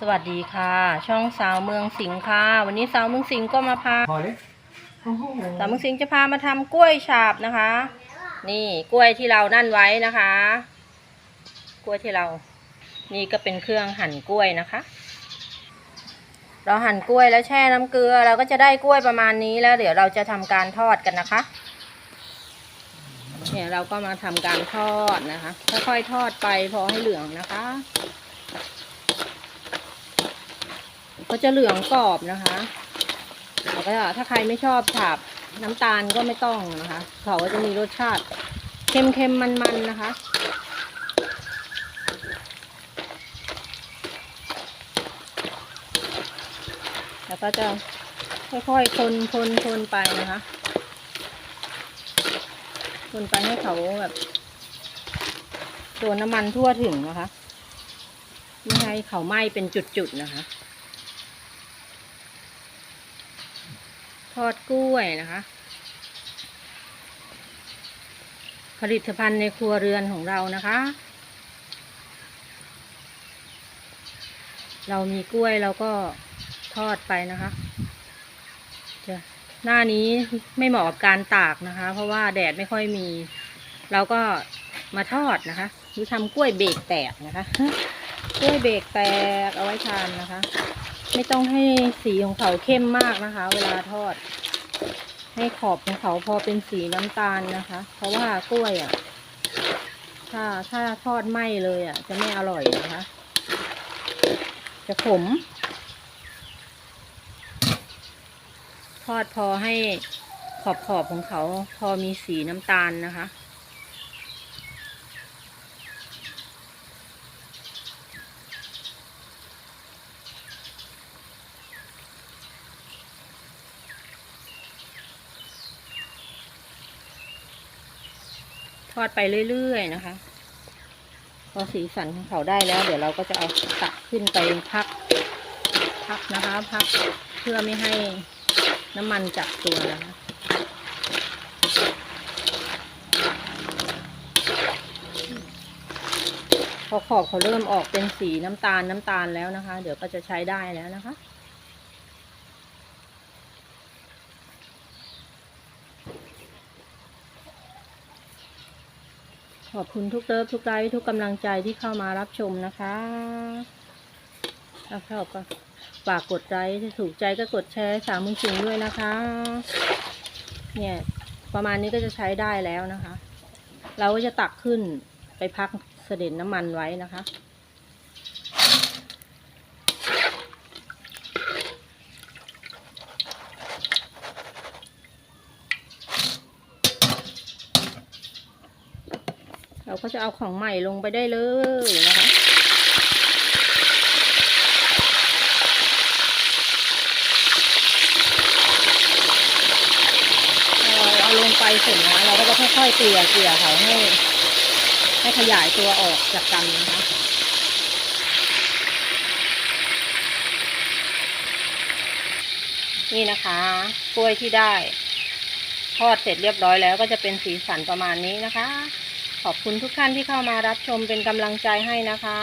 สวัสดีค่ะ ช่องสาวเมืองสิงห์ค่ะ วันนี้สาวเมืองสิงห์ก็มาพาพอเลยโอ้โหสาวเมืองสิงห์จะพามาทำกล้วยฉาบนะคะ นี่กล้วยที่เรานั่นไว้นะคะ กล้วยที่เรา นี่ก็เป็นเครื่องหั่นกล้วยนะคะ เราหั่นกล้วยแล้วแช่น้ำเกลือ เราก็จะได้กล้วยประมาณนี้แล้ว เดี๋ยวเราจะทำการทอดกันนะคะเนี่ยเราก็มาทำการทอดนะคะค่อยๆทอดไปพอให้เหลืองนะคะ ก็จะเหลืองกรอบนะคะแล้วก็ถ้าใครไม่ชอบฉาบน้ำตาลก็ไม่ต้องนะคะเขาก็จะมีรสชาติเค็มๆมันๆนะคะแล้วก็จะค่อยๆ คนคนคนไปนะคะ คนไปให้เขาแบบโดนน้ำมันทั่วถึงนะคะ ไม่ให้เขาไหม้เป็นจุดๆนะคะ ทอดกล้วยนะคะ ผลิตภัณฑ์ในครัวเรือนของเรานะคะ เรามีกล้วยเราก็ทอดไปนะคะจะหน้านี้ไม่เหมาะกับการตากนะคะ เพราะว่าแดดไม่ค่อยมี เราก็มาทอดนะคะหรือทำกล้วยเบรกแตกนะคะ กล้วยเบรกแตกเอาไว้ทานนะคะ ไม่ต้องให้สีของเขาเข้มมากนะคะ เวลาทอด ให้ขอบของเขาพอเป็นสีน้ำตาลนะคะ เพราะว่ากล้วยอะ ถ้าถ้าทอดไหม้เลยอะ จะไม่อร่อยนะคะ จะขม ทอดพอให้ขอบขอบของเขาพอมีสีน้ำตาลนะคะ ทอดไปเรื่อยๆนะคะ พอสีสันของเขาได้แล้ว เดี๋ยวเราก็จะเอาตักขึ้นไปพัก พักนะคะ พักเพื่อไม่ให้น้ำมันจับตัวนะคะพอขอบเขาเริ่มออกเป็นสีน้ำตาลน้ำตาลแล้วนะคะ เดี๋ยวก็จะใช้ได้แล้วนะคะ ขอบคุณทุกเลิฟทุกไลค์ทุกกำลังใจที่เข้ามารับชมนะคะถ้าชอบก็ฝากกดไลค์ถ้าถูกใจก็กดแชร์สามมือสิงด้วยนะคะ เนี่ยประมาณนี้ก็จะใช้ได้แล้วนะคะ เราก็จะตักขึ้นไปพักเสด็จน้ำมันไว้นะคะ เราก็จะเอาของใหม่ลงไปได้เลยนะคะเราเอาลงไปเสร็จนะเราก็จะค่อยๆเกลี่ยเกลี่ยเขาให้ ให้ขยายตัวออกจากกันนะคะนี่นะคะกล้วยที่ได้ทอดเสร็จเรียบร้อยแล้วก็จะเป็นสีสันประมาณนี้นะคะ ขอบคุณทุกท่านที่เข้ามารับชมเป็นกำลังใจให้นะคะ